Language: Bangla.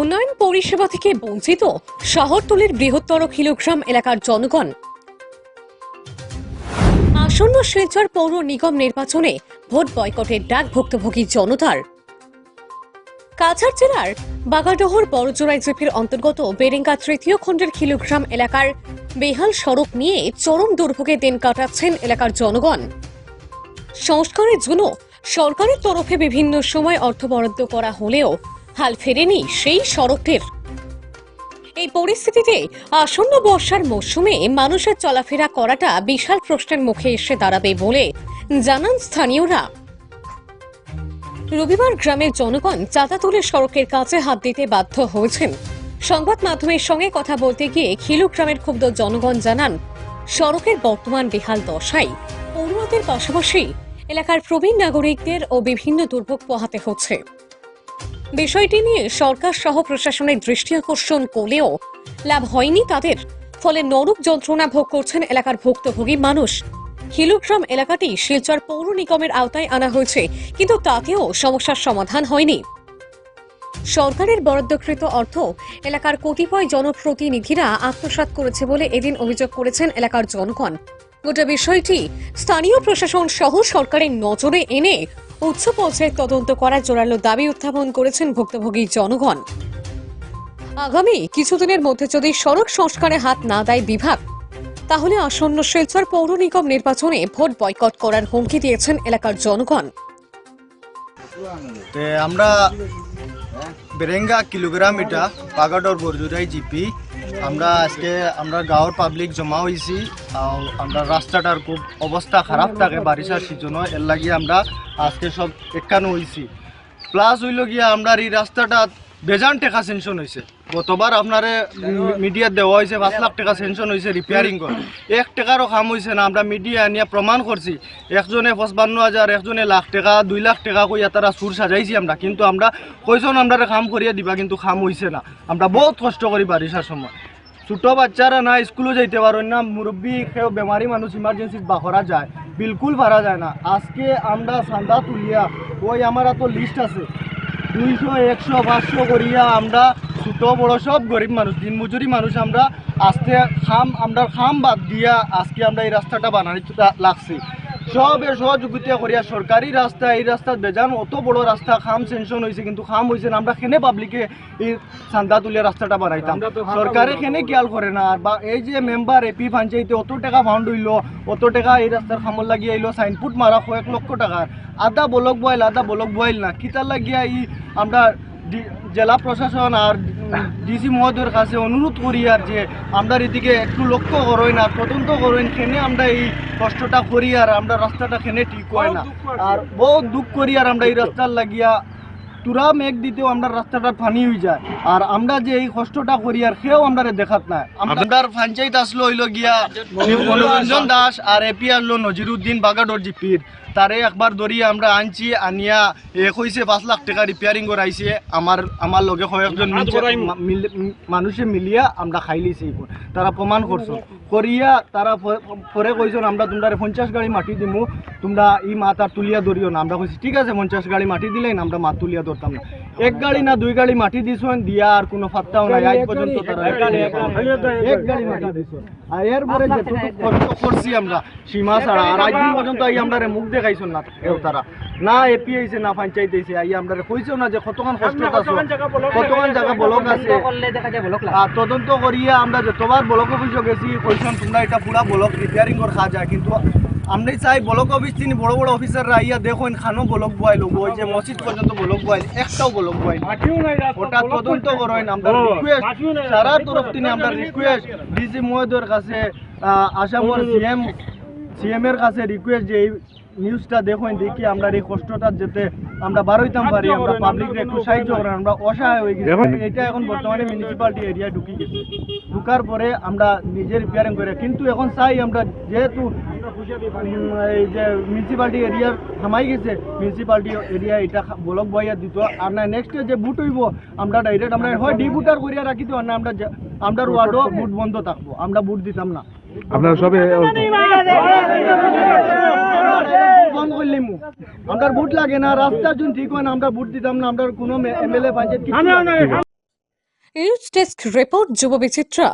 উন্নয়ন পরিষেবা থেকে বঞ্চিত শহরতলির বৃহত্তর কিলোগ্রাম এলাকার জনগণ। আসন্ন শিলচর পৌর নিগম নির্বাচনে ভোট বয়কটের ডাক ভুক্তভোগী জনতার। কাছাড় জেলার বাগাডোহর বড়জোড়াই জিপির অন্তর্গত বেরেঙ্গা তৃতীয় খণ্ডের কিলোগ্রাম এলাকার বেহাল সড়ক নিয়ে চরম দুর্ভোগে দিন কাটাচ্ছেন এলাকার জনগণ। সংস্কারের জন্য সরকারের তরফে বিভিন্ন সময় অর্থ বরাদ্দ করা হলেও হাল ফেরেনি সেই সড়কের। এই পরিস্থিতিতে আসন্ন বর্ষার মৌসুমে মানুষের চলাফেরা করাটা বিশাল প্রশ্নের মুখে এসে দাঁড়াবে বলে জানান স্থানীয়রা। রবিবার গ্রামের জনগণ চাঁদাতুলে সড়কের কাছে হাত দিতে বাধ্য হয়েছেন। সংবাদ মাধ্যমের সঙ্গে কথা বলতে গিয়ে খিলু গ্রামের ক্ষুব্ধ জনগণ জানান, সড়কের বর্তমান বেহাল দশায় পড়ুয়াদের পাশাপাশি এলাকার প্রবীণ নাগরিকদের ও বিভিন্ন দুর্ভোগ পোহাতে হচ্ছে। বিষয়টি নিয়ে সরকার সহ প্রশাসনের দৃষ্টি আকর্ষণ করলেও লাভ হয়নি তাদের। ফলে নরক যন্ত্রণা ভোগ করছেন এলাকার ভুক্তভোগী মানুষ। হিলুগ্রাম এলাকাটি শিলচর পৌর নিগমের আওতায় আনা হয়েছে, কিন্তু তাতেও সমস্যার সমাধান হয়নি। সরকারের বরাদ্দকৃত অর্থ এলাকার কতিপয় জনপ্রতিনিধিরা আত্মসাৎ করেছে বলে এদিন অভিযোগ করেছেন এলাকার জনগণ। গোটা বিষয়টি স্থানীয় প্রশাসন সহ সরকারের নজরে এনে উচ্চ পর্যায়ে তদন্ত করার জোরালো দাবি উত্থাপন করেছেন ভুক্তভোগী জনগণ। আগামী কিছুদিনের মধ্যে যদি সড়ক সংস্কারে হাত না দেয় বিভাগ, তাহলে আসন্ন শিলচর পৌর নিগম নির্বাচনে ভোট বয়কট করার হুমকি দিয়েছেন এলাকার জনগণ। আমরা বেরেঙ্গা কিলোগ্রাম এটা পাগাডর বরজুরাই জিপি আমরা আজকে, আমরা গাঁৱৰ পাবলিক জমা হয়েছি আমরা রাস্তাটার খুব অবস্থা খারাপ থাকে বারিশার সিজনও এর লাগিয়ে আমরা আজকে সব একানো হয়েছি প্লাস হইল গিয়া আমরা এই রাস্তাটা বেজান টাকা সেনশন হয়েছে গতবার আপনারে মিডিয়াত দেওয়া হয়েছে পাঁচ লাখ টাকা সেনশন হয়েছে রিপেয়ারিং করে। এক টাকারও কাম হয়েছে না আমরা মিডিয়া নিয়ে প্রমাণ করছি। একজনে পঁচপান্ন হাজার একজনে লাখ টাকা দুই লাখ টাকা কইয়া তারা সুর সাজাইছি আমরা। কিন্তু আমরা কইজন আমরা কাম করিয়া দিবা কিন্তু কাম হয়েছে না। আমরা বহুত কষ্ট করি বারিশার সময়। ছোট বাচ্চারা না স্কুলে যাইতে পারেন না মুরব্বী কেউ বেমারি মানুষ ইমার্জেন্সি বাখরা যায় বিলকুল ভাড়া যায় না। আজকে আমরা চান্দা তুলিয়া ওই আমার তো লিস্ট আছে। দুইশো, একশো, পাঁচশো করিয়া আমরা ছোট, বড় সব গরিব মানুষ দিন মজুরি মানুষ আমরা আস্তে খাম, আমরা খাম বাদ দিয়া আজকে আমরা এই রাস্তাটা বানানি লাগছি। সবে সহযোগিতা করিয়া সরকারি রাস্তা এই রাস্তা বেজান অত বড় রাস্তা খাম সেনশন হয়েছে কিন্তু খাম হয়েছে না। আমরা খেনে পাবলিকে এই চান্দা তুলিয়া রাস্তাটা বানাইতাম। সরকারে খেনে খেয়াল করে না। আর বা এই যে মেম্বার এপি পঞ্চায়েতে অত টাকা ফাউন্ড হইল অত টাকা এই রাস্তার খামর লাগিয়ে আইলো সাইনপুট মারা কয়েক লক্ষ টাকার। আধা বলক বয়েল আধা বলক বয়েল না কিতার লাগিয়া ই আমরা জেলা প্রশাসন আর ডিসি মহোদয়ের কাছে অনুরোধ করি আর যে আমরা এদিকে একটু লক্ষ্য করই না তদন্ত করেন খেনে আমরা এই কষ্টটা করি আর আমরা রাস্তাটা খেনে ঠিক হয় না। আর বহুত দুঃখ করি আর আমরা এই রাস্তার লাগিয়া তুরা মেঘ দিতেও আমরা রাস্তাটা ফানি হয়ে যায়। আর আমরা যে এই কষ্টটা করি আর সেও আমরা দেখাত না। আমরা পঞ্চায়েত আসলো হইল গিয়া মনোরঞ্জন দাস। আর এপি আসলো নজিরুদ্দিন বাগাডোর জিপির তারে একবার ধরিয়ে আমরা আনছি আনিয়া এ কইছে পাঁচ লাখ টাকা রিপেয়ারিং করাইছে। আমার আমার লগে কয়েকজন মানুষে মিলিয়া আমরা খাই লিছি এইখন। তারা প্রমাণ করছ। করিয়া তারা পরে কইছেন আমরা তোমরা পঞ্চাশ গাড়ি মাটি দিমু। তোমরা ই মাত আর তুলিয়া ধরিও না। আমরা কইছি ঠিক আছে পঞ্চাশ গাড়ি মাটি দিলেন আমরা মাত তুলিয়া ধরতাম না। এক গাড়ি না দুই গাড়ি মাটি দিছেন দিয়া আর কোনো ফাত্তাও নাই আজ পর্যন্ত তারা এক গাড়ি মাটি দিছেন আর এরপরে যেটুকু কষ্ট করছি আমরা সীমা ছাড়া আর আজ পর্যন্ত আই আমরা মুখ দেখাইছেন না কেউ তারা। না এপি হয়েছে না পঞ্চায়েত হয়েছে আই আমরা কইছেও না যে কতক্ষণ কষ্ট আছে কতক্ষণ জায়গা ব্লক আছে। আর তদন্ত করিয়া আমরা যতবার ব্লক অফিসে গেছি কইছেন তোমরা এটা পুরা ব্লক রিপেয়ারিং করে যায় কিন্তু আমরা চাই ব্লক অফিস তিনি বড় বড় অফিসাররা ইয়া দেখুন খানো ব্লক বয়াইল ওই যে মসজিদ পর্যন্ত ব্লক বয়াইল একটাও ব্লক বয়াইল ওটা তদন্ত করেন আমরা রিকোয়েস্ট সারা তরফ তিনি আমরা রিকোয়েস্ট ডিসি মহোদয়ের কাছে আসামের সিএম সিএম এর কাছে রিকোয়েস্ট যে এই নিউজটা দেখুন দেখি আমরা এই কষ্টটা যেতে আমরা বারোইতাম পারি আমরা পাবলিক একটু সাহায্য করেন আমরা অসহায় হয়ে গেছি। এটা এখন বর্তমানে মিউনিসিপালিটি এরিয়া ঢুকি গেছে। ঢুকার পরে আমরা নিজে রিপেয়ারিং করে কিন্তু এখন চাই আমরা যেহেতু এই যে মিউনিসিপালিটি এরিয়ার থামাই গেছে। মিউনিসিপালিটি এরিয়া এটা ব্লক বইয়া দিত। আর না নেক্সট যে বুট হইব আমরা ডাইরেক্ট আমরা হয় ডি বুটার করিয়া রাখি তো না আমরা আমরা ওয়ার্ডও বুট বন্ধ থাকব। আমরা বুট দিতাম না। আপনারা সবে বন্ধ আমরা বুট লাগে না রাস্তা যদি ঠিক হয় না আমরা বুট দিতাম না আমরা কোনো MLA panchayat. News desk report যুব বিচিত্রা